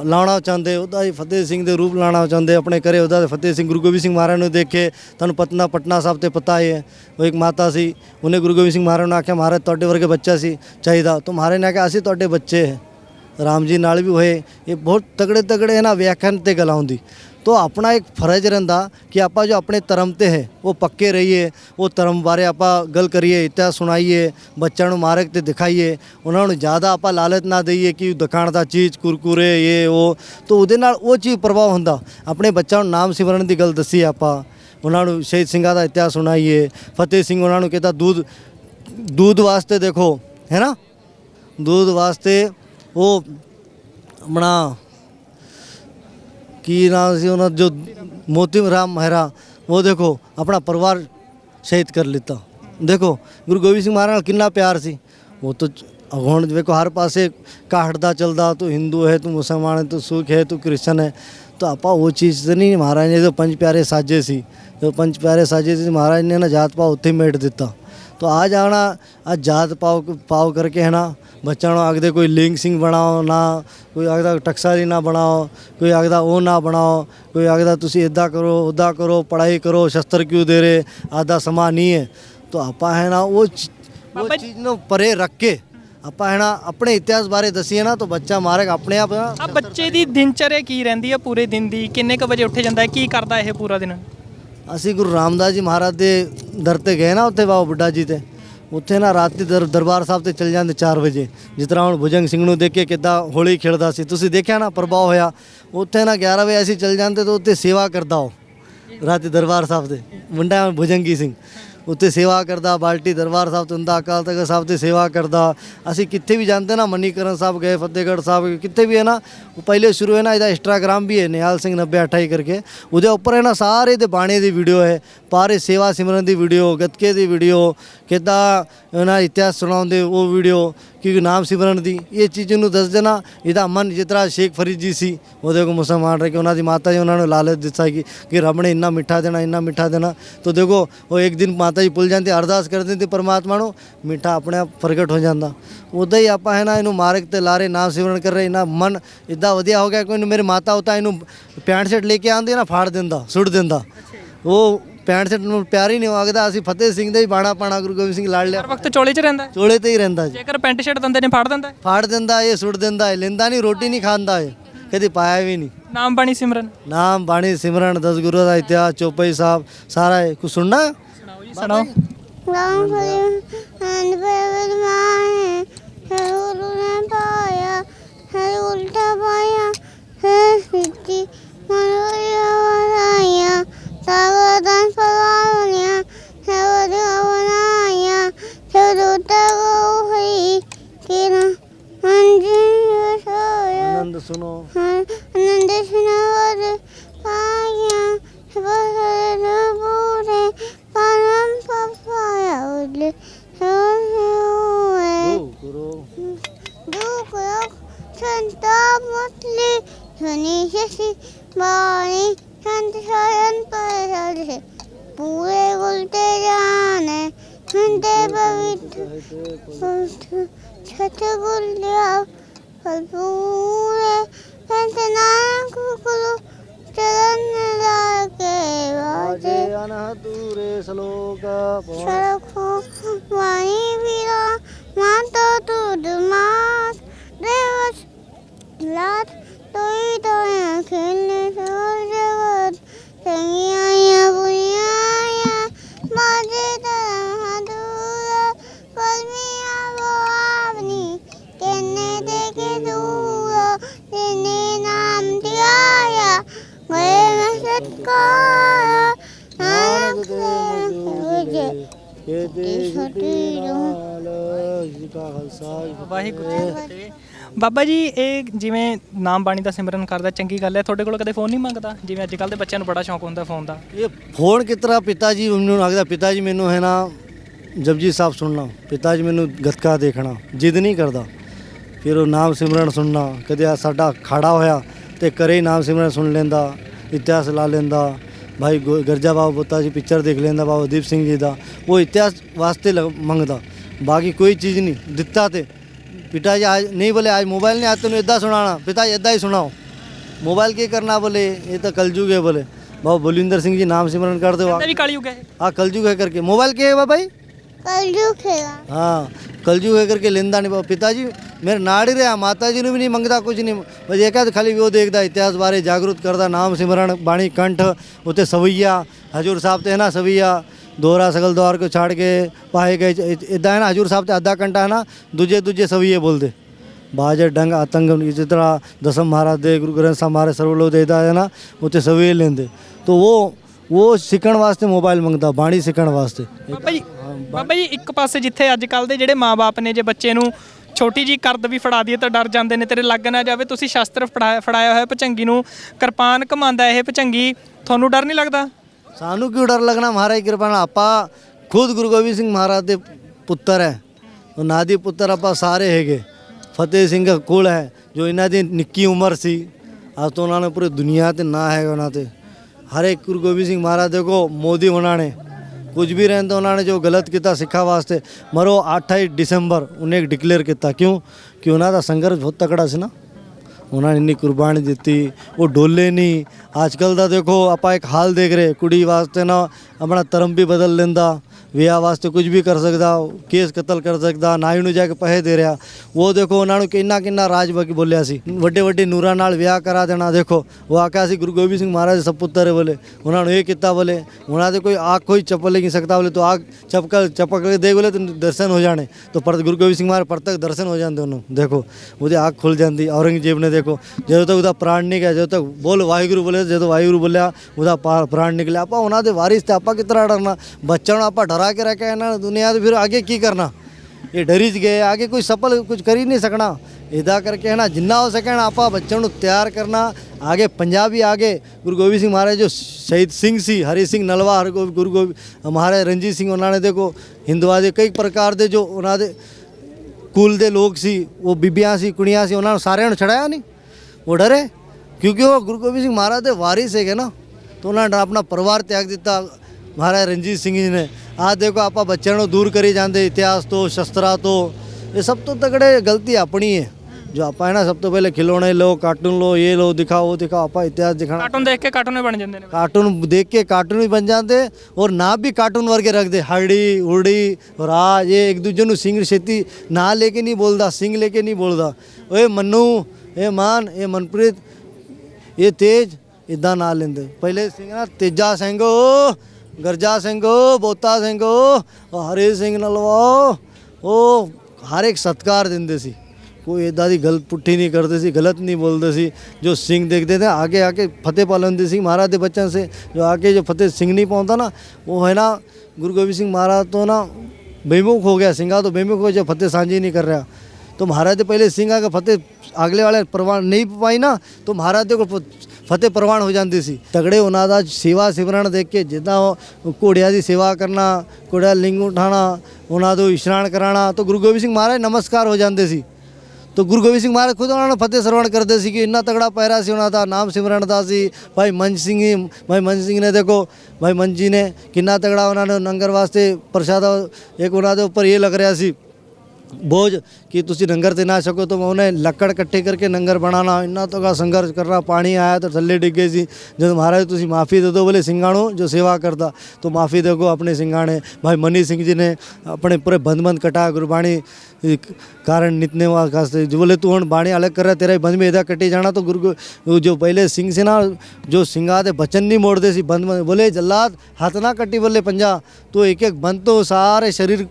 Speaker 1: ਲਾਉਣਾ ਚਾਹੁੰਦੇ, ਉਹਦਾ ਹੀ ਫਤਿਹ ਸਿੰਘ ਦੇ ਰੂਪ ਲਾਉਣਾ ਚਾਹੁੰਦੇ, ਆਪਣੇ ਘਰੇ ਉਹਦਾ ਫਤਿਹ ਸਿੰਘ ਗੁਰੂ ਗੋਬਿੰਦ ਸਿੰਘ ਮਹਾਰਾਜ ਨੂੰ ਦੇਖੇ, ਤੁਹਾਨੂੰ ਪਤਨਾ, ਪਟਨਾ ਸਾਹਿਬ ਤੇ ਪਤਾ ਹੈ ਉਹ ਇੱਕ ਮਾਤਾ ਸੀ, ਉਹਨੇ ਗੁਰੂ ਗੋਬਿੰਦ ਸਿੰਘ ਮਹਾਰਾਜ ਨੂੰ ਆਖਿਆ, ਮਹਾਰਾਜ, ਤੁਹਾਡੇ ਵਰਗੇ ਬੱਚਾ ਸੀ, ਚਾਹੀਦਾ। ਤਾਂ ਮਹਾਰਾਜ ਨੇ ਆਖਿਆ, ਅਸੀਂ ਤੁਹਾਡੇ ਬੱਚੇ ਹੈ। ਰਾਮ ਜੀ ਨਾਲ ਵੀ ਹੋਏ, ਇਹ ਬਹੁਤ ਤਗੜੇ ਤਗੜੇ ਹੈ ਨਾ ਵਿਆਖਿਆਨ ਤੇ ਗੱਲ ਆਉਂਦੀ ਤੋ ਆਪਣਾ ਇੱਕ ਫਰਜ਼ ਰਹਿੰਦਾ ਕਿ ਆਪਾਂ ਜੋ ਆਪਣੇ ਧਰਮ ਤੇ ਹੈ, ਉਹ ਪੱਕੇ ਰਹੀਏ, ਉਹ ਧਰਮ ਬਾਰੇ ਆਪਾਂ ਗੱਲ ਕਰੀਏ ਇਤਿਹਾਸ ਸੁਣਾਈਏ, ਬੱਚਿਆਂ ਨੂੰ ਮਾਰਗ ਤੇ ਦਿਖਾਈਏ, ਉਹਨਾਂ ਨੂੰ ਜ਼ਿਆਦਾ ਆਪਾਂ ਲਾਲਚ ਨਾ ਦਈਏ ਕਿ ਦੁਕਾਨ ਦਾ ਚੀਜ਼, ਕੁਰਕੁਰੇ, ਇਹ, ਉਹ, ਤਾਂ ਉਹਦੇ ਨਾਲ ਉਹ ਚੀਜ਼ ਪ੍ਰਭਾਵ ਹੁੰਦਾ। ਆਪਣੇ ਬੱਚਿਆਂ ਨੂੰ ਨਾਮ ਸਿਮਰਨ ਦੀ ਗੱਲ ਦੱਸੀ ਆਪਾਂ। ਉਹਨਾਂ ਨੂੰ ਸ਼ਹੀਦ ਸਿੰਘਾਂ ਦਾ ਇਤਿਹਾਸ ਸੁਣਾਈਏ। ਫਤਿਹ ਸਿੰਘ ਉਹਨਾਂ ਨੂੰ ਕਹਿੰਦਾ ਦੁੱਧ ਦੁੱਧ ਵਾਸਤੇ ਦੇਖੋ। ਹੈ ਨਾ? ਦੁੱਧ ਵਾਸਤੇ ਉਹ ਆਪਣਾ ਕੀ ਨਾਮ ਸੀ ਉਹਨਾਂ ਜੋ ਮੋਤੀ ਰਾਮ ਮਹਿਰਾ, ਉਹ ਦੇਖੋ ਆਪਣਾ ਪਰਿਵਾਰ ਸ਼ਹੀਦ ਕਰ ਲਿੱਤਾ। ਦੇਖੋ, ਗੁਰੂ ਗੋਬਿੰਦ ਸਿੰਘ ਮਹਾਰਾਜ ਨਾਲ ਕਿੰਨਾ ਪਿਆਰ ਸੀ। ਉਹ ਤਾਂ ਹੁਣ ਦੇਖੋ ਹਰ ਪਾਸੇ ਕਾਹਟਦਾ ਚੱਲਦਾ, ਤੂੰ ਹਿੰਦੂ ਹੈ, ਤੂੰ ਮੁਸਲਮਾਨ ਹੈ, ਤੂੰ ਸਿੱਖ ਹੈ, ਤੂੰ ਕ੍ਰਿਸਚਨ ਹੈ। ਤਾਂ ਆਪਾਂ ਉਹ ਚੀਜ਼ ਤਾਂ ਨਹੀਂ, ਮਹਾਰਾਜ ਨੇ ਜੋ ਪੰਜ ਪਿਆਰੇ ਸਾਜੇ ਸੀ ਜੋ ਪੰਜ ਪਿਆਰੇ ਸਾਜੇ ਸੀ, ਮਹਾਰਾਜ ਨੇ ਨਾ ਜਾਤ ਪਾ ਉੱਥੇ ਮੇਟ ਦਿੱਤਾ। ਤਾਂ ਆ ਜਾਣਾ ਆ ਜਾਤ ਪਾਓ ਪਾਓ ਕਰਕੇ ਹੈ ਨਾ ਬੱਚਿਆਂ ਨੂੰ ਆਖਦੇ ਕੋਈ ਲਿੰਗ ਸਿੰਘ ਬਣਾਓ ਨਾ ਕੋਈ ਆਖਦਾ ਟਕਸਾਲੀ ਨਾ ਬਣਾਓ ਕੋਈ ਆਖਦਾ ਉਹ ਨਾ ਬਣਾਓ ਕੋਈ ਆਖਦਾ ਤੁਸੀਂ ਇਦਾਂ ਕਰੋ ਉਦਾਂ ਕਰੋ ਪੜ੍ਹਾਈ ਕਰੋ ਸ਼ਸਤਰ ਕਿਉਂ ਦੇ ਰਹੇ ਆਦਾ ਸਮਾਂ ਨਹੀਂ ਹੈ। ਤਾਂ ਆਪਾਂ ਹੈ ਨਾ ਉਹ ਉਹ ਚੀਜ਼ ਨੂੰ ਪਰੇ ਰੱਖ ਕੇ ਆਪਾਂ ਹੈ ਨਾ ਆਪਣੇ ਇਤਿਹਾਸ ਬਾਰੇ ਦਸੀਏ ਨਾ ਤਾਂ ਬੱਚਾ ਮਾਰੇਗ ਆਪਣੇ ਆਪ
Speaker 2: ਆ ਬੱਚੇ ਦੀ ਦਿਨਚਰਿਆ ਕੀ ਰਹਿੰਦੀ ਹੈ ਪੂਰੇ ਦਿਨ ਦੀ? ਕਿੰਨੇ ਕ ਵਜੇ ਉੱਠ ਜਾਂਦਾ ਹੈ? ਕੀ ਕਰਦਾ ਇਹ ਪੂਰਾ ਦਿਨ?
Speaker 1: ਅਸੀਂ ਗੁਰੂ ਰਾਮਦਾਸ ਜੀ ਮਹਾਰਾਜ ਦੇ ਦਰ ਤੇ ਗਏ ਨਾ ਉੱਥੇ ਬਾਬਾ ਬੁੱਢਾ ਜੀ ਤੇ। ਉੱਥੇ ਨਾ ਰਾਤੀ ਦਰ- ਦਰਬਾਰ ਸਾਹਿਬ ਤੇ ਚਲ ਜਾਂਦੇ 4 ਵਜੇ। ਜਿਸ ਤਰ੍ਹਾਂ ਹੁਣ ਭੁਜੰਗ ਸਿੰਘ ਨੂੰ ਦੇਖ ਕੇ ਕਿੱਦਾਂ ਹੋਲੀ ਖੇਡਦਾ ਸੀ। ਤੁਸੀਂ ਦੇਖਿਆ ਨਾ ਪ੍ਰਭਾਵ ਹੋਇਆ। ਉੱਥੇ ਨਾ 11 ਵਜੇ ਅਸੀਂ ਚਲ ਜਾਂਦੇ ਤਾਂ ਉੱਥੇ ਸੇਵਾ ਕਰਦਾ ਉਹ, ਰਾਤੀ ਦਰਬਾਰ ਸਾਹਿਬ ਦੇ ਮੁੰਡਾ ਭੁਜੰਗੀ ਸਿੰਘ। ਉੱਥੇ ਸੇਵਾ ਕਰਦਾ, ਬਾਲਟੀ, ਦਰਬਾਰ ਸਾਹਿਬ ਤੋਂ ਹੁੰਦਾ, ਅਕਾਲ ਤਖਤ ਸਾਹਿਬ ਦੀ ਸੇਵਾ ਕਰਦਾ। ਅਸੀਂ ਕਿੱਥੇ ਵੀ ਜਾਂਦੇ ਨਾ, ਮਨੀਕਰਨ ਸਾਹਿਬ ਗਏ, ਫਤਿਹਗੜ੍ਹ ਸਾਹਿਬ ਕਿੱਥੇ ਵੀ ਹੈ ਨਾ, ਉਹ ਪਹਿਲੇ ਸ਼ੁਰੂ ਹੈ ਨਾ, ਇਹਦਾ ਇੰਸਟਾਗ੍ਰਾਮ ਵੀ ਹੈ, ਨਿਹਾਲ ਸਿੰਘ 9028 ਕਰਕੇ। ਉਹਦੇ ਉੱਪਰ ਹੈ ਨਾ, ਸਾਰੇ ਦੇ ਬਾਣੇ ਦੀ ਵੀਡੀਓ ਹੈ, ਪਾਰੇ ਸੇਵਾ ਸਿਮਰਨ ਦੀ ਵੀਡੀਓ ਗੱਤਕੇ ਦੀ ਵੀਡੀਓ ਕਿੱਦਾਂ ਉਹਨਾਂ ਇਤਿਹਾਸ ਸੁਣਾਉਂਦੇ ਉਹ ਵੀਡੀਓ ਕਿ ਨਾਮ ਸਿਮਰਨ ਦੀ, ਇਹ ਚੀਜ਼ ਨੂੰ ਦੱਸ ਦੇਣਾ, ਇਹਦਾ ਮਨ ਜਿਸ ਤਰ੍ਹਾਂ ਸ਼ੇਖ ਫਰੀਦ ਜੀ ਸੀ, ਉਹਦੇ ਕੋ ਮੁਸਲਮਾਨ ਰਹਿ ਕੇ, ਉਹਨਾਂ ਦੀ ਮਾਤਾ ਜੀ ਉਹਨਾਂ ਨੂੰ ਲਾਲਚ ਦਿੱਤਾ ਕਿ ਕਿ ਰੱਬ ਨੇ ਇੰਨਾ ਮਿੱਠਾ ਦੇਣਾ, ਇੰਨਾ ਮਿੱਠਾ ਦੇਣਾ। ਤਾਂ ਦੇਖੋ, ਉਹ ਇੱਕ ਦਿਨ ਮਾਤਾ ਜੀ ਭੁੱਲ ਜਾਂਦੇ ਅਰਦਾਸ ਕਰ ਦਿੰਦੇ ਪਰਮਾਤਮਾ ਨੂੰ ਮਿੱਠਾ ਆਪਣੇ ਆਪ ਪ੍ਰਗਟ ਹੋ ਜਾਂਦਾ। ਉਦਾਂ ਹੀ ਆਪਾਂ ਹੈ ਨਾ ਇਹਨੂੰ ਮਾਰਗ ਤੇ ਲਾਰੇ ਨਾਮ ਸਿਮਰਨ ਕਰ ਰਹੇ ਇਹਨਾਂ ਮਨ ਇਦਾਂ ਵਧੀਆ ਹੋ ਗਿਆ ਕੋਈ ਮੇਰੇ ਮਾਤਾ ਉਤਾ ਇਹਨੂੰ ਪੈਂਟ ਸ਼ਰਟ ਲੈ ਕੇ ਆਉਂਦੇ ਨਾ ਫਾੜ ਦਿੰਦਾ ਸੁੱਟ ਦਿੰਦਾ। ਉਹ ਪੈਂਟ ਸ਼ਰਟ ਨੂੰ ਪਿਆਰ ਹੀ ਨਹੀਂ ਲੱਗਦਾ ਅਸੀਂ ਫਤਿਹ ਸਿੰਘ ਦਾ ਹੀ ਬਾਣਾ ਪਾਣਾ ਗੁਰੂ ਗੋਬਿੰਦ ਸਿੰਘ ਲਾੜ ਲਿਆ।
Speaker 2: ਹਰ ਵਕਤ ਚੋਲੇ 'ਚ ਰਹਿੰਦਾ ਹੈ?
Speaker 1: ਚੋਲੇ ਤੇ ਹੀ ਰਹਿੰਦਾ ਜੀ।
Speaker 2: ਜੇਕਰ ਪੈਂਟ ਸ਼ਰਟ ਦੰਦੇ ਨੇ ਫਾੜ ਦਿੰਦਾ ਹੈ?
Speaker 1: ਫਾੜ ਦਿੰਦਾ ਇਹ ਸੁੱਟ ਦਿੰਦਾ ਇਹ ਲੈਂਦਾ ਨਹੀਂ ਰੋਟੀ ਨਹੀਂ ਖਾਂਦਾ ਇਹ ਕਦੀ ਪਾਇਆ ਵੀ ਨਹੀਂ।
Speaker 2: ਨਾਮ ਬਾਣੀ ਸਿਮਰਨ।
Speaker 1: ਨਾਮ ਬਾਣੀ ਸਿਮਰਨ ਦਸ ਗੁਰੂ ਦਾ ਇਤਿਹਾਸ ਚੋਪਈ ਸਾਹਿਬ ਸਾਰਾ ਇਹ। ਕੁਛ ਸੁਣਨਾ?
Speaker 2: ਸੁਣਾਓ ਜੀ ਸੁਣਾਓ
Speaker 3: ਰਾਮ ਫਰੇ ਹੰਦ ਬੇਵਰ ਮਾਏ ਹੈ ਉਰੂ ਨੇ ਪਾਇਆ ਹੈ ਉਲਟਾ ਪਾਇਆ ਹੈ ਸਿੱਧੀ ਮਨੋਇਆ ਵਰਾਇਆ ਸਾਵਧਾਨ ਫਲਾਵਿਆ ਹੈ ਵਰਿਆ ਵਨਾਇਆ ਹੈ ਰੋਟਾ ਹੋਈ ਕਿਨਾ ਅੰਜੀ ਸੋਇਆ
Speaker 1: ਆਨੰਦ ਸੁਣੋ
Speaker 3: ਹੋਏ
Speaker 1: ਦੋ ਗੁਰੂ
Speaker 3: ਦੁਖ ਸੰਤਾ ਮਤਲੀ ਧਨੀ ਸ਼ਸੀ ਬਾਣੀ ਸੰਤ ਸ਼ਰਨ ਪਰਲੇ ਪੂਰੇ ਉਲਟੇ ਜਾਣੇ ਹੰਦੇ ਪਵਿੱਤਰ ਛਤ ਗੁਲਿਆ ਫਲਪੂਰੇ ਸੰਤ ਨਾਨਕ ਕੁਲੂ ਚਰਨ ਲਾਗੇ ਵਾਜੇ
Speaker 1: ਆਜੇ ਅਨਹਦੂਰੇ ਸ਼ਲੋਕ ਪਵਨ
Speaker 3: ਸੜਕੋ ਵਾਣੀ ਵੀਰਾ ਮਾਤੋ ਤੁਦ ਮਾਸ ਦੇਵਸ ਲਾਤ ਤੋਈ ਤੋਇਆ ਖੇਲਨੇ ਸੋਰ ਜਗਤ ਸੰਗਿਆਇਆ ਬੁਨਿਆਇਆ ਬਾਜੇ ਤਰਾ ਹਦੂਰਾ ਪਲਮੀਆ ਬੋਆਵਨੀ ਕਿੰਨੇ ਦੇ ਕੇ ਦੂਰਾ ਤਿਨੇ ਨਾਮ ਧਿਆਇਆ ਗਏ ਮੈਂ ਸਤਕਾਰਾ ਨਾਨਕ ਦੇ ਮੁਝੇ
Speaker 1: ਇਹਦੇ ਛੁੱਟੀ ਨਾਲ ਜੀ ਕਾ ਖਾਲਸਾ ਜੀ ਕੀ
Speaker 2: ਵਾਹਿਗੁਰੂ ਜੀ ਕੀ ਫਤਿਹ। ਬਾਬਾ ਜੀ ਇਹ ਜਿਵੇਂ ਨਾਮ ਬਾਣੀ ਦਾ ਸਿਮਰਨ ਕਰਦਾ ਚੰਗੀ ਗੱਲ ਹੈ। ਤੁਹਾਡੇ ਕੋਲ ਕਦੇ ਫੋਨ ਨਹੀਂ ਮੰਗਦਾ? ਜਿਵੇਂ ਅੱਜ ਕੱਲ ਦੇ ਬੱਚਿਆਂ ਨੂੰ ਬੜਾ ਸ਼ੌਂਕ ਹੁੰਦਾ ਫੋਨ ਦਾ।
Speaker 1: ਇਹ ਫੋਨ ਕਿਤਰਾ ਪਿਤਾ ਜੀ ਮੈਨੂੰ ਲੱਗਦਾ ਪਿਤਾ ਜੀ ਮੈਨੂੰ ਹੈ ਨਾ ਜਪਜੀ ਸਾਹਿਬ ਸੁਣਨਾ। ਪਿਤਾ ਜੀ ਮੈਨੂੰ ਗੱਤਕਾ ਦੇਖਣਾ ਜਿੱਦ ਨਹੀਂ ਕਰਦਾ। ਫਿਰ ਉਹ ਨਾਮ ਸਿਮਰਨ ਸੁਣਨਾ। ਕਦੇ ਆ ਸਾਡਾ ਖਾੜਾ ਹੋਇਆ ਤੇ ਕਰੇ ਨਾਮ ਸਿਮਰਨ ਸੁਣ ਲੈਂਦਾ ਇਤਿਹਾਸ ਲਾ ਲੈਂਦਾ। ਭਾਈ ਗਰਜਾ ਬਾਬਾ ਬੋਤਾ ਜੀ ਪਿਕਚਰ ਦੇਖ ਲੈਂਦਾ ਬਾਬਾ ਦੀਪ ਸਿੰਘ ਜੀ ਦਾ। ਉਹ ਇਤਿਹਾਸ ਵਾਸਤੇ ਮੰਗਦਾ। बाकी कोई चीज़ नहीं दिखता थे पिताजी आज नहीं बोले आज मोबाइल नहीं आते तुम्हें इदा सुनाना पिताजी इदा ही सुनाओ मोबाइल के करना बोले ये तो कलयुग है बोले बाबा बोलिंदर सिंह जी नाम सिमरन कर दो
Speaker 2: भी कलयुग है
Speaker 1: हाँ कलयुग है करके मोबाइल के है भाई
Speaker 3: कलयुग है
Speaker 1: हाँ कलयुग है करके लेंदा नहीं पिताजी मेरे नाड़ी रहा माता जी ने भी नहीं मंगता कुछ नहीं बस एक खाली वो देखता इतिहास बारे जागरूक करता नाम सिमरन बाणी कंठ उते सवैया हजूर साहब तो है ना सवैया ਦੋਹਰਾ ਸਗਲ ਦੌਰ ਕੋ ਛਾੜ ਕੇ ਪਾਏ ਗਏ ਇਦਾਂ ਹੈ ਨਾ ਹਜੂਰ ਸਾਹਿਬ ਤੇ ਅੱਧਾ ਘੰਟਾ ਹੈ ਨਾ ਦੂਜੇ ਦੂਜੇ ਸਵੀਏ ਬੋਲਦੇ ਬਾਜਰ ਡੰਗ ਆਤੰਗ ਇਸ ਤਰ੍ਹਾਂ ਦਸਮ ਮਹਾਰਾਜ ਦੇ ਗੁਰੂ ਗ੍ਰੰਥ ਸਾਹਿਬ ਮਹਾਰਾਜ ਸਰਵਲੋ ਦੇਦਾ ਹੈ ਨਾ ਉੱਤੇ ਸਵੀਏ ਲੈਂਦੇ ਤੋਂ ਉਹ ਉਹ ਸਿੱਖਣ ਵਾਸਤੇ ਮੋਬਾਈਲ ਮੰਗਦਾ ਬਾਣੀ ਸਿੱਖਣ ਵਾਸਤੇ
Speaker 2: ਬਾਬਾ ਜੀ ਬਾਬਾ ਜੀ ਇੱਕ ਪਾਸੇ ਜਿੱਥੇ ਅੱਜ ਕੱਲ ਦੇ ਜਿਹੜੇ ਮਾਪੇ ਨੇ ਜੇ ਬੱਚੇ ਨੂੰ ਛੋਟੀ ਜੀ ਕਰਦ ਵੀ ਫੜਾ ਦਈਏ ਤਾਂ ਡਰ ਜਾਂਦੇ ਨੇ ਤੇਰੇ ਲੱਗ ਨਾ ਜਾਵੇ ਤੁਸੀਂ ਸ਼ਾਸਤਰ ਫੜਾਇਆ ਹੋਇਆ ਪਚੰਗੀ ਨੂੰ ਕਿਰਪਾਨ ਕਮਾਂਦਾ ਇਹ ਪਚੰਗੀ ਤੁਹਾਨੂੰ ਡਰ ਨਹੀਂ ਲੱਗਦਾ
Speaker 1: ਸਾਨੂੰ ਕਿਉਂ ਡਰ ਲੱਗਣਾ ਮਹਾਰਾਜ ਕਿਰਪਾ ਨਾਲ ਆਪਾਂ ਖੁਦ ਗੁਰੂ ਗੋਬਿੰਦ ਸਿੰਘ ਮਹਾਰਾਜ ਦੇ ਪੁੱਤਰ ਹੈ ਉਹ ਨਾਦੀ ਪੁੱਤਰ ਆਪਾਂ ਸਾਰੇ ਹੈਗੇ ਫਤਿਹ ਸਿੰਘ ਦਾ ਕੁਲ ਹੈ ਜੋ ਇਹਨਾਂ ਦੀ ਨਿੱਕੀ ਉਮਰ ਸੀ ਅੱਜ ਤੋਂ ਉਹਨਾਂ ਨੇ ਪੂਰੀ ਦੁਨੀਆ ਤੇ ਨਾਂ ਹੈ ਉਹਨਾਂ ਤੇ ਹਰ ਇੱਕ ਗੁਰੂ ਗੋਬਿੰਦ ਸਿੰਘ ਮਹਾਰਾਜ ਦੇਖੋ ਮੋਦੀ ਉਹਨਾਂ ਨੇ ਕੁਝ ਵੀ ਰਹਿੰਦਾ ਉਹਨਾਂ ਨੇ ਜੋ ਗਲਤ ਕੀਤਾ ਸਿੱਖਾਂ ਵਾਸਤੇ ਮਰੋ 28 ਦਸੰਬਰ ਉਹਨੇ ਡਿਕਲੇਅਰ ਕੀਤਾ ਕਿਉਂ ਕਿ ਉਹਨਾਂ ਦਾ ਸੰਘਰਸ਼ ਬਹੁਤ ਤਕੜਾ ਸੀ ਨਾ ਉਹਨਾਂ ਨੇ ਇੰਨੀ ਕੁਰਬਾਨੀ ਦਿੱਤੀ ਉਹ ਡੋਲੇ ਨਹੀਂ ਅੱਜ ਕੱਲ ਦਾ ਦੇਖੋ, ਆਪਾਂ ਇੱਕ ਹਾਲ ਦੇਖ ਰਹੇ, ਕੁੜੀ ਵਾਸਤੇ ਨਾ ਆਪਣਾ ਧਰਮ ਵੀ ਬਦਲ ਲੈਂਦਾ। ਵਿਆਹ ਵਾਸਤੇ ਕੁਝ ਵੀ ਕਰ ਸਕਦਾ, ਕੇਸ ਕਤਲ ਕਰ ਸਕਦਾ ਨਾਈ ਨੂੰ ਜਾ ਕੇ ਪੈਸੇ ਦੇ ਰਿਹਾ। ਉਹ ਦੇਖੋ, ਉਹਨਾਂ ਨੂੰ ਕਿੰਨਾ ਕਿੰਨਾ ਰਾਜ ਬੋਲਿਆ ਸੀ। ਵੱਡੇ ਵੱਡੇ ਨੂਰਾਂ ਨਾਲ ਵਿਆਹ ਕਰਾ ਦੇਣਾ, ਦੇਖੋ, ਉਹ ਆਖਿਆ ਸੀ, ਗੁਰੂ ਗੋਬਿੰਦ ਸਿੰਘ ਮਹਾਰਾਜ ਦੇ ਸਪੁੱਤਰ ਹੈ ਬੋਲੇ, ਉਹਨਾਂ ਨੂੰ ਇਹ ਕੀਤਾ ਬੋਲੇ, ਉਹਨਾਂ ਦੇ ਕੋਈ ਆਖ ਕੋਈ ਚੱਪਲ ਨਹੀਂ ਸਕਦਾ ਬੋਲੇ, ਤਾਂ ਆਖ ਚਪਕਲ, ਚਪਕ ਦੇ ਬੋਲੇ ਤੇ ਦਰਸ਼ਨ ਹੋ ਜਾਣੇ। ਤੋ ਪਰ ਗੁਰੂ ਗੋਬਿੰਦ ਸਿੰਘ ਮਹਾਰਾਜ ਪਰਤਕ ਦਰਸ਼ਨ ਹੋ ਜਾਂਦੇ ਉਹਨੂੰ, ਦੇਖੋ, ਉਹਦੀ ਅੱਖ ਖੁੱਲ ਜਾਂਦੀ, ਔਰੰਗਜ਼ੇਬ ਨੇ ਦੇਖੋ, ਜਦੋਂ ਤੱਕ ਉਹਦਾ ਪ੍ਰਾਣ ਨਹੀਂ ਗਿਆ, ਜਦੋਂ ਤੱਕ ਬੋਲ ਵਾਹਿਗੁਰੂ ਬੋਲੇ ਜਦੋਂ ਵਾਹਿਗੁਰੂ ਬੋਲਿਆ, ਉਹਦਾ ਪਾ- ਪ੍ਰਾਣ ਨਿਕਲਿਆ, ਆਪਾਂ ਉਹਨਾਂ ਦੇ ਵਾਰਿਸ ਤੇ ਆਪਾਂ ਕਿਤਨਾ ਡਰਨਾ ਬੱਚਿਆਂ ਨੂੰ ਆਪਾਂ ਡਰਾ ਕੇ ਰੱਖਿਆ ਇਹਨਾਂ ਨੇ ਦੁਨੀਆ ਤੇ ਫਿਰ ਅੱਗੇ ਕੀ ਕਰਨਾ? ਇਹ ਡਰੀ 'ਚ ਗਏ, ਅੱਗੇ ਕੋਈ ਸਫਲ ਕੁਝ ਕਰ ਹੀ ਨਹੀਂ ਸਕਣਾ। ਇਦਾ ਕਰਕੇ ਹੈ ਨਾ ਜਿੰਨਾ ਹੋ ਸਕੇ ਨਾ ਆਪਾਂ ਬੱਚਿਆਂ ਨੂੰ ਤਿਆਰ ਕਰਨਾ। ਆਗੇ ਪੰਜਾਬੀ ਆਗੇ, ਗੁਰੂ ਗੋਬਿੰਦ ਸਿੰਘ ਮਹਾਰਾਜ ਜੋ ਸ਼ਹੀਦ ਸਿੰਘ ਸੀ, ਹਰੀ ਸਿੰਘ ਨਲਵਾ, ਹਰ ਗੁਰੂ ਗੋਬਿੰਦ ਮਹਾਰਾਜ ਰਣਜੀਤ ਸਿੰਘ, ਉਹਨਾਂ ਨੇ ਦੇਖੋ, ਹਿੰਦੂਆਂ ਦੇ ਕਈ ਪ੍ਰਕਾਰ ਦੇ ਜੋ ਉਹਨਾਂ ਦੇ ਕੁਲ ਦੇ ਲੋਕ ਸੀ, ਉਹ ਬੀਬੀਆਂ ਸੀ, ਕੁੜੀਆਂ ਸੀ, ਉਹਨਾਂ ਨੂੰ ਸਾਰਿਆਂ ਨੂੰ ਛੜਾਇਆ ਨਹੀਂ। ਉਹ ਡਰੇ, ਕਿਉਂਕਿ ਉਹ ਗੁਰੂ ਗੋਬਿੰਦ ਸਿੰਘ ਮਹਾਰਾਜ ਦੇ ਵਾਰਿਸ ਹੈਗੇ ਨਾ, ਤਾਂ ਉਹਨਾਂ ਨੇ ਆਪਣਾ ਪਰਿਵਾਰ ਤਿਆਗ ਦਿੱਤਾ। ਮਹਾਰਾਜ ਰਣਜੀਤ ਸਿੰਘ ਜੀ ਨੇ ਆਹ ਦੇਖੋ ਆਪਾਂ ਬੱਚਿਆਂ ਨੂੰ ਦੂਰ ਕਰੀ ਜਾਂਦੇ ਇਤਿਹਾਸ ਤੋਂ ਸ਼ਸਤਰਾਂ ਤੋਂ। ਇਹ ਸਭ ਤੋਂ ਤਕੜੇ ਗਲਤੀ ਆਪਣੀ ਹੈ ਜੋ ਆਪਾਂ ਹੈ ਨਾ ਸਭ ਤੋਂ ਪਹਿਲੇ ਖਿਲੌਣੇ ਲੋ ਕਾਰਟੂਨ ਲੋ ਇਹ ਲੋ ਦਿਖਾਓ ਉਹ ਦਿਖਾਓ ਆਪਾਂ ਇਤਿਹਾਸ ਦਿਖਾਣਾ।
Speaker 2: ਕਾਰਟੂਨ ਦੇਖ ਕੇ ਕਾਰਟੂਨ ਬਣ ਜਾਂਦੇ ਨੇ।
Speaker 1: ਕਾਰਟੂਨ ਦੇਖ ਕੇ ਕਾਰਟੂਨ ਵੀ ਬਣ ਜਾਂਦੇ ਔਰ ਨਾਮ ਵੀ ਕਾਰਟੂਨ ਵਰਗੇ ਰੱਖਦੇ। ਹਰੜੀ ਉਰੜੀ ਰਾਜ ਇਹ ਇੱਕ ਦੂਜੇ ਨੂੰ ਸਿੰਘ ਛੇਤੀ ਨਾਂ ਲੈ ਕੇ ਨਹੀਂ ਬੋਲਦਾ ਸਿੰਘ ਲੈ ਕੇ ਨਹੀਂ ਬੋਲਦਾ। ਓਏ ਮੰਨੂ ਇਹ ਮਾਨ ਇਹ ਮਨਪ੍ਰੀਤ ਇਹ ਤੇਜ ਇਦਾਂ ਨਾਂ ਲੈਂਦੇ। ਪਹਿਲੇ ਸਿੰਘ ਨਾ ਤੇਜਾ ਸਿੰਘ ਗਰਜਾ ਸਿੰਘ, ਬੋਤਾ ਸਿੰਘ, ਹਰੇ ਸਿੰਘ ਨਾਲ ਲਵਾਓ ਉਹ ਹਰ ਇੱਕ ਸਤਕਾਰ ਦਿੰਦੇ ਸੀ। ਕੋਈ ਇਦਾਂ ਦੀ ਗਲਤ ਪੁੱਠੀ ਨਹੀਂ ਕਰਦੇ ਸੀ, ਗਲਤ ਨਹੀਂ ਬੋਲਦੇ ਸੀ। ਜੋ ਸਿੰਘ ਦੇਖਦੇ ਤੇ ਆਗੇ ਕੇ ਫਤਿਹ ਪਾਲੰਦੇ ਸੀ ਮਹਾਰਾਜ ਦੇ ਬੱਚਿਆਂ ਸੇ। ਜੋ ਆ ਕੇ ਜੋ ਫਤਿਹ ਸਿੰਘ ਨਹੀਂ ਪਾਉਂਦਾ ਨਾ, ਉਹ ਹੈ ਨਾ ਗੁਰੂ ਗੋਬਿੰਦ ਸਿੰਘ ਮਹਾਰਾਜ ਤੋਂ ਨਾ ਬੇਮੁਖ ਹੋ ਗਿਆ। ਸਿੰਘਾ ਤੋਂ ਬੇਮੁਖ ਹੋ ਜਾ ਫਤਿਹ ਸਾਂਝੀ ਨਹੀਂ ਕਰ ਰਿਹਾ। तो महाराज ਦੇ ਪਹਿਲੇ ਸਿੰਘਾਂ का फतेह ਅਗਲੇ ਵਾਲੇ ਪ੍ਰਵਾਨ ਨਹੀਂ ਪਾਈ ਨਾ तो महाराज ਦੇ ਕੋਲ ਫਤਿਹ ਪ੍ਰਵਾਨ ਹੋ ਜਾਂਦੀ ਸੀ ਤਗੜੇ ਉਹਨਾਂ ਦਾ ਸੇਵਾ ਸਿਮਰਨ ਦੇਖ ਕੇ ਜਿੱਦਾਂ ਉਹ ਘੋੜਿਆਂ ਦੀ ਸੇਵਾ ਕਰਨਾ ਘੋੜਿਆਂ ਦਾ ਲਿੰਗ ਉਠਾਣਾ ਉਹਨਾਂ ਤੋਂ ਇਸ਼ਨਾਨ ਕਰਾਣਾ ਤਾਂ ਗੁਰੂ ਗੋਬਿੰਦ ਸਿੰਘ ਮਹਾਰਾਜ ਨਮਸਕਾਰ ਹੋ ਜਾਂਦੇ ਸੀ ਤੋ ਗੁਰੂ ਗੋਬਿੰਦ ਸਿੰਘ ਮਹਾਰਾਜ ਖੁਦ ਉਹਨਾਂ ਨੂੰ ਫਤਿਹ ਸਰਵਣ ਕਰਦੇ ਸੀ ਕਿ ਇੰਨਾ ਤਗੜਾ ਪਹਿਰਾ ਸੀ ਉਹਨਾਂ ਦਾ ਨਾਮ ਸਿਮਰਨ ਦਾ ਸੀ ਭਾਈ ਮਨ ਸਿੰਘ ਜੀ ਭਾਈ ਮਨ ਸਿੰਘ ਨੇ ਦੇਖੋ ਭਾਈ ਮਨ ਜੀ ਨੇ ਕਿੰਨਾ ਤਗੜਾ ਉਹਨਾਂ ਨੇ ਲੰਗਰ ਵਾਸਤੇ ਪ੍ਰਸ਼ਾਦ ਇੱਕ ਉਹਨਾਂ ਦੇ ਉੱਪਰ ਇਹ ਲੱਗ ਰਿਹਾ ਸੀ ਬੋਝ ਕਿ ਤੁਸੀਂ ਨੰਗਰ ਤੇ ਨਾ ਸਕੋ ਤਾਂ ਉਹਨੇ ਲੱਕੜ ਇਕੱਠੇ ਕਰਕੇ ਨੰਗਰ ਬਣਾਉਣਾ, ਇੰਨਾ ਤਗੜਾ ਸੰਘਰਸ਼ ਕਰਨਾ, ਪਾਣੀ ਆਇਆ ਤਾਂ ਥੱਲੇ ਡਿੱਗੇ ਸੀ। ਜਦੋਂ ਮਹਾਰਾਜ ਤੁਸੀਂ ਮਾਫੀ ਦੇ ਦਿਓ ਬੋਲੇ ਸਿੰਘਾਂ ਨੂੰ ਜੋ ਸੇਵਾ ਕਰਦਾ, ਤਾਂ ਮਾਫੀ ਦੇਗੋ ਆਪਣੇ ਸਿੰਘਾਂ ਨੇ। ਭਾਈ ਮਨੀ ਸਿੰਘ ਜੀ ਨੇ ਆਪਣੇ ਪੂਰੇ ਬੰਦ ਬੰਦ ਕਟਾ ਗੁਰਬਾਣੀ ਇੱਕ ਕਾਰਨ ਨਿਤਨੇ ਵਾਸਤੇ ਜੋ ਬੋਲੇ, ਤੂੰ ਹੁਣ ਬਾਣੀ ਅਲੱਗ ਕਰ ਰਿਹਾ ਤੇਰਾ ਹੀ ਬੰਦ ਮੇ ਇਹਦਾ ਕੱਟੇ ਜਾਣਾ। ਤਾਂ ਗੁਰੂ ਜੋ ਪਹਿਲੇ ਸਿੰਘ ਸੀ ਨਾ, ਜੋ ਸਿੰਘਾਂ ਦੇ ਬਚਨ ਨਹੀਂ ਮੋੜਦੇ ਸੀ ਬੰਦ ਬੰਦ ਬੋਲੇ, ਜੱਲਾਦ, ਹੱਥ ਨਾ ਕੱਟੀ ਬੋਲੇ ਪੰਜਾ ਤੂੰ ਇੱਕ ਇੱਕ ਬੰਦ ਤੋਂ ਸਾਰੇ ਸਰੀਰ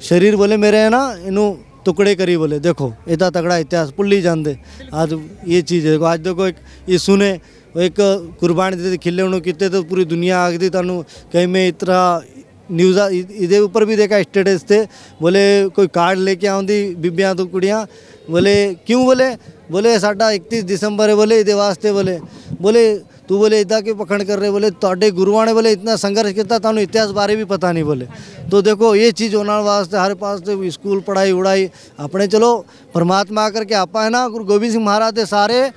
Speaker 1: ਸਰੀਰ ਬੋਲੇ ਮੇਰੇ ਹੈ ਨਾ ਇਹਨੂੰ ਟੁਕੜੇ ਕਰੀ ਬੋਲੇ ਦੇਖੋ ਇਹਦਾ ਤਗੜਾ ਇਤਿਹਾਸ ਭੁੱਲੀ ਜਾਂਦੇ ਅੱਜ ਇਹ ਚੀਜ਼ ਦੇਖੋ ਅੱਜ ਦੇਖੋ ਇੱਕ ਯਿਸੂ ਨੇ ਉਹ ਇੱਕ ਕੁਰਬਾਨੀ ਦੇ ਖਿੱਲੇ ਉਹਨੂੰ ਕੀਤੇ ਤਾਂ ਪੂਰੀ ਦੁਨੀਆ ਆਖਦੀ ਤੁਹਾਨੂੰ ਕਈ ਮੈਂ ਇਤਰਾ ਨਿਊਜ਼ ਇਹਦੇ ਉੱਪਰ ਵੀ ਦੇਖਾ ਸਟੇਟਸ ਤੇ ਬੋਲੇ ਕੋਈ ਕਾਰਡ ਲੈ ਕੇ ਆਉਂਦੀ ਬੀਬੀਆਂ ਤੋਂ ਕੁੜੀਆਂ ਬੋਲੇ ਕਿਉਂ ਬੋਲੇ ਬੋਲੇ ਸਾਡਾ 31 ਦਸੰਬਰ ਹੈ ਬੋਲੇ ਇਹਦੇ ਵਾਸਤੇ ਬੋਲੇ ਬੋਲੇ ਤੂੰ ਬੋਲੇ ਇਦਾਂ ਕਿ ਪਖੰਡ ਕਰ ਰਹੇ ਬੋਲੇ? ਤੁਹਾਡੇ ਗੁਰੂਆਂ ਨੇ ਬੋਲੇ ਇਤਨਾ ਸੰਘਰਸ਼ ਕੀਤਾ, ਤੁਹਾਨੂੰ ਇਤਿਹਾਸ ਬਾਰੇ ਵੀ ਪਤਾ ਨਹੀਂ ਬੋਲੇ। ਤੋ ਦੇਖੋ, ਇਹ ਚੀਜ਼ ਉਹਨਾਂ ਵਾਸਤੇ, ਹਰ ਪਾਸ ਤੇ ਵੀ ਸਕੂਲ ਪੜਾਈ ਉੜਾਈ, ਆਪਣੇ ਚਲੋ, ਪਰਮਾਤਮਾ ਕਰਕੇ ਆਪਾਂ ਹੈ ਨਾ, ਗੁਰੂ ਗੋਬਿੰਦ ਸਿੰਘ ਮਹਾਰਾਜ ਦੇ ਸਾਰੇ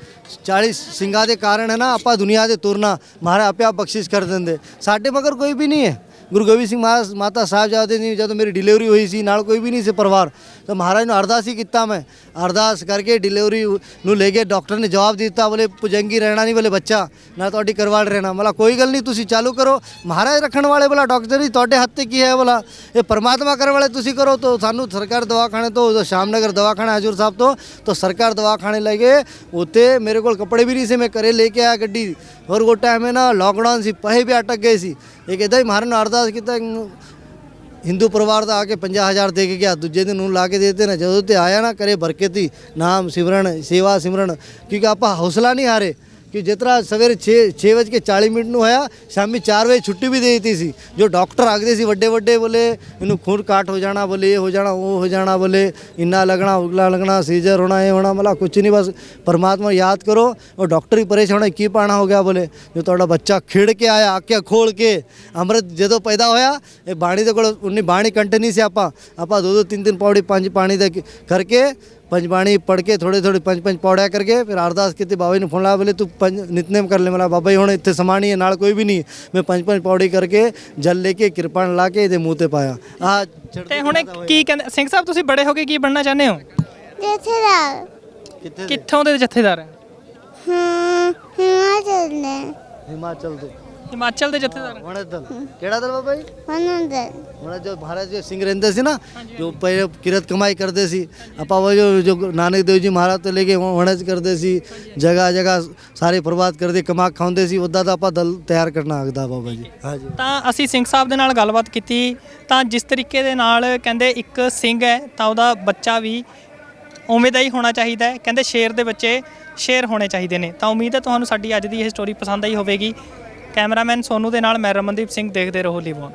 Speaker 1: 40 ਸਿੰਘਾਂ ਦੇ ਕਾਰਨ ਹੈ ਨਾ, ਆਪਾਂ ਦੁਨੀਆ ਦੇ ਤੁਰਨਾ, ਮਹਾਰਾਜ ਆਪੇ ਆਪ ਬਖਸ਼ਿਸ਼ ਕਰ ਦਿੰਦੇ। ਸਾਡੇ ਮਗਰ ਕੋਈ ਵੀ ਨਹੀਂ ਹੈ। ਗੁਰੂ ਗੋਬਿੰਦ ਸਿੰਘ ਮਹਾ- ਮਾਤਾ ਸਾਹਿਬਜ਼ਾਦੇ ਦੀ ਜਦੋਂ ਮੇਰੀ ਡਿਲੀਵਰੀ ਹੋਈ ਸੀ ਨਾਲ ਕੋਈ ਵੀ ਨਹੀਂ ਸੀ ਪਰਿਵਾਰ ਤਾਂ ਮਹਾਰਾਜ ਨੂੰ ਅਰਦਾਸ ਹੀ ਕੀਤਾ ਮੈਂ ਅਰਦਾਸ ਕਰਕੇ ਡਿਲੀਵਰੀ ਨੂੰ ਲੈ ਕੇ ਡਾਕਟਰ ਨੇ ਜਵਾਬ ਦਿੱਤਾ ਬੋਲੇ ਪੁਜੰਗੀ ਰਹਿਣਾ ਨਹੀਂ ਬੋਲੇ ਬੱਚਾ ਨਾ ਤੁਹਾਡੀ ਕਰਵਾੜ ਰਹਿਣਾ ਬੋਲਾ ਕੋਈ ਗੱਲ ਨਹੀਂ ਤੁਸੀਂ ਚਾਲੂ ਕਰੋ ਮਹਾਰਾਜ ਰੱਖਣ ਵਾਲੇ ਬੋਲਾ ਡਾਕਟਰ ਹੀ ਤੁਹਾਡੇ ਹੱਥ ਤੇ ਕੀ ਹੈ ਬੋਲਾ ਇਹ ਪਰਮਾਤਮਾ ਕਰਨ ਵਾਲੇ ਤੁਸੀਂ ਕਰੋ ਤਾਂ ਸਾਨੂੰ ਸਰਕਾਰ ਦਵਾਖਾਣੇ ਤੋਂ ਸ਼ਾਮਨਗਰ ਦਵਾਖਾਣਾ ਹਜੂਰ ਸਾਹਿਬ ਤੋਂ ਤਾਂ ਸਰਕਾਰ ਦਵਾਖਾਣੇ ਲੈ ਗਏ ਉੱਤੇ ਮੇਰੇ ਕੋਲ ਕੱਪੜੇ ਵੀ ਨਹੀਂ ਸੀ ਮੈਂ ਘਰੇ ਲੈ ਕੇ ਆਇਆ ਗੱਡੀ ਹੋਰ ਉਹ ਟਾਈਮ ਹੈ ਨਾ ਲੋਕਡਾਊਨ ਸੀ ਪੈਸੇ ਵੀ ਅਟਕ ਗਏ ਸੀ ਇੱਕ ਇਦਾਂ ਹੀ ਮਹਾਰਾਜ ਨੂੰ ਅਰਦਾਸ ਕੀਤਾ, ਹਿੰਦੂ ਪਰਿਵਾਰ ਦਾ ਆ ਕੇ 50000 ਦੇ ਕੇ ਗਿਆ, ਦੂਜੇ ਦਿਨ ਨੂੰ ਲਾ ਕੇ ਦੇ ਦਿੱਤੇ ਨਾ, ਜਦੋਂ ਤੇ ਆਇਆ ਨਾ ਕਰੇ ਬਰਕਤ ਹੀ ਨਾਮ ਸਿਮਰਨ, ਸੇਵਾ ਸਿਮਰਨ, ਕਿਉਂਕਿ ਆਪਾਂ ਹੌਸਲਾ ਨਹੀਂ ਹਾਰੇ। ਕਿ ਜਿਤਨਾ ਸਵੇਰੇ 6 6 ਵਜੇ ਕੇ 40 ਮਿੰਟ ਨੂੰ ਹੋਇਆ ਸ਼ਾਮੀ 4 ਵਜੇ ਛੁੱਟੀ ਵੀ ਦੇ ਦਿੱਤੀ ਸੀ ਜੋ ਡਾਕਟਰ ਆਖਦੇ ਸੀ ਵੱਡੇ ਵੱਡੇ ਬੋਲੇ ਇਹਨੂੰ ਖੂਨ ਕਾਟ ਹੋ ਜਾਣਾ ਬੋਲੇ ਇਹ ਹੋ ਜਾਣਾ ਉਹ ਹੋ ਜਾਣਾ ਬੋਲੇ ਇੰਨਾ ਲੱਗਣਾ ਉਗਲਾ ਲੱਗਣਾ ਸੀਜ਼ਰ ਹੋਣਾ ਇਹ ਹੋਣਾ ਮਤਲਬ ਕੁਝ ਨਹੀਂ ਬਸ ਪਰਮਾਤਮਾ ਯਾਦ ਕਰੋ ਉਹ ਡਾਕਟਰ ਹੀ ਪਰੇਸ਼ਾਨ ਹੋਣਾ ਕੀ ਪਾਣਾ ਹੋ ਗਿਆ ਬੋਲੇ ਜੋ ਤੁਹਾਡਾ ਬੱਚਾ ਖਿੜ ਕੇ ਆਇਆ ਅੱਖਾਂ ਖੋਲ ਕੇ ਅੰਮ੍ਰਿਤ ਜਦੋਂ ਪੈਦਾ ਹੋਇਆ ਇਹ ਬਾਣੀ ਦੇ ਕੋਲ ਉਨੀ ਬਾਣੀ ਕੰਟੀਨਿਊ ਸੀ ਆਪਾਂ ਆਪਾਂ ਦੋ ਦੋ ਤਿੰਨ ਤਿੰਨ ਪੌੜੀ ਪੰਜ ਪਾਣੀ ਦੇ ਕਰਕੇ ਪੰਜ ਬਾਣੀ ਪੜ੍ਹ ਕੇ ਥੋੜੇ ਥੋੜੇ ਪੰਜ ਪੰਜ ਪੌੜਿਆ ਕਰਕੇ ਫਿਰ ਅਰਦਾਸ ਕੀਤੀ ਬਾਬਾ ਜੀ ਨੂੰ ਫੋਨ ਲਾ ਬੋਲੇ ਤੂੰ ਪੰਜ ਨਿਤਨੇਮ ਕਰ ਲੈ। ਮੇਰਾ ਬਾਬਾ ਜੀ ਹੁਣ ਇੱਥੇ ਸਮਾਣੀ ਹੈ ਨਾਲ ਕੋਈ ਵੀ ਨਹੀਂ ਮੈਂ ਪੰਜ ਪੰਜ ਪੌੜੀ ਕਰਕੇ ਜਲ ਲੈ ਕੇ ਕਿਰਪਾਨ ਲਾ ਕੇ ਇਹਦੇ ਮੂੰਹ ਤੇ ਪਾਇਆ। ਆ
Speaker 2: ਤੇ ਹੁਣ ਇਹ ਕੀ ਕਹਿੰਦੇ ਸਿੰਘ ਸਾਹਿਬ ਤੁਸੀਂ ਬੜੇ ਹੋ ਕੇ ਕੀ ਬਣਨਾ ਚਾਹੁੰਦੇ ਹੋ?
Speaker 3: ਜਥੇਦਾਰ।
Speaker 1: ਕਿੱਥੇ
Speaker 2: ਕਿੱਥੋਂ ਦੇ ਜਥੇਦਾਰ ਹੈ?
Speaker 3: ਹਮ ਹਿਮਾਚਲ ਨੇ
Speaker 1: ਹਿਮਾਚਲ ਦੇ
Speaker 2: ਹਿਮਾਚਲ ਦੇ ਜਥੇਦਾਰ। ਹੈ।
Speaker 1: ਵਣਜ ਦਲ ਕਿਹੜਾ ਦਲ ਬਾਬਾ ਜੀ?
Speaker 3: ਵਨੰਦਰ
Speaker 1: ਵਣਜ ਜੋ ਮਹਾਰਾਜ ਜੀ ਸਿੰਘ ਰਹਿੰਦੇ ਸੀ ਨਾ ਜੋ ਪਹਿਲੇ ਕਿਰਤ ਕਮਾਈ ਕਰਦੇ ਸੀ ਆਪਾਂ ਉਹ ਜੋ ਜੋ ਨਾਨਕ ਦੇਵ ਜੀ ਮਹਾਰਾਜ ਤੋਂ ਲੈ ਕੇ ਵਣਜ ਕਰਦੇ ਸੀ ਜਗ੍ਹਾ ਜਗ੍ਹਾ ਸਾਰੇ ਪ੍ਰਵਾਦ ਕਰਦੇ ਕਮਾ ਖਾਉਂਦੇ ਸੀ ਉੱਦਾਂ ਦਾ ਆਪਾਂ ਦਲ ਤਿਆਰ ਕਰਨਾ ਆਗਦਾ ਬਾਬਾ ਜੀ। ਹਾਂਜੀ।
Speaker 2: ਤਾਂ ਅਸੀਂ ਸਿੰਘ ਸਾਹਿਬ ਦੇ ਨਾਲ ਗੱਲਬਾਤ ਕੀਤੀ ਤਾਂ ਜਿਸ ਤਰੀਕੇ ਦੇ ਨਾਲ ਕਹਿੰਦੇ ਇੱਕ ਸਿੰਘ ਹੈ ਤਾਂ ਉਹਦਾ ਬੱਚਾ ਵੀ ਉਵੇਂ ਦਾ ਹੀ ਹੋਣਾ ਚਾਹੀਦਾ ਹੈ। ਕਹਿੰਦੇ ਸ਼ੇਰ ਦੇ ਬੱਚੇ ਸ਼ੇਰ ਹੋਣੇ ਚਾਹੀਦੇ ਨੇ। ਤਾਂ ਉਮੀਦ ਹੈ ਤੁਹਾਨੂੰ ਸਾਡੀ ਅੱਜ ਦੀ ਇਹ ਸਟੋਰੀ ਪਸੰਦ ਆਈ ਹੋਵੇਗੀ। ਕੈਮਰਾਮੈਨ ਸੋਨੂ ਦੇ ਨਾਲ ਮੈਂ ਰਮਨਦੀਪ ਸਿੰਘ ਦੇਖਦੇ ਰਹੋ ਲਿਵੋਨ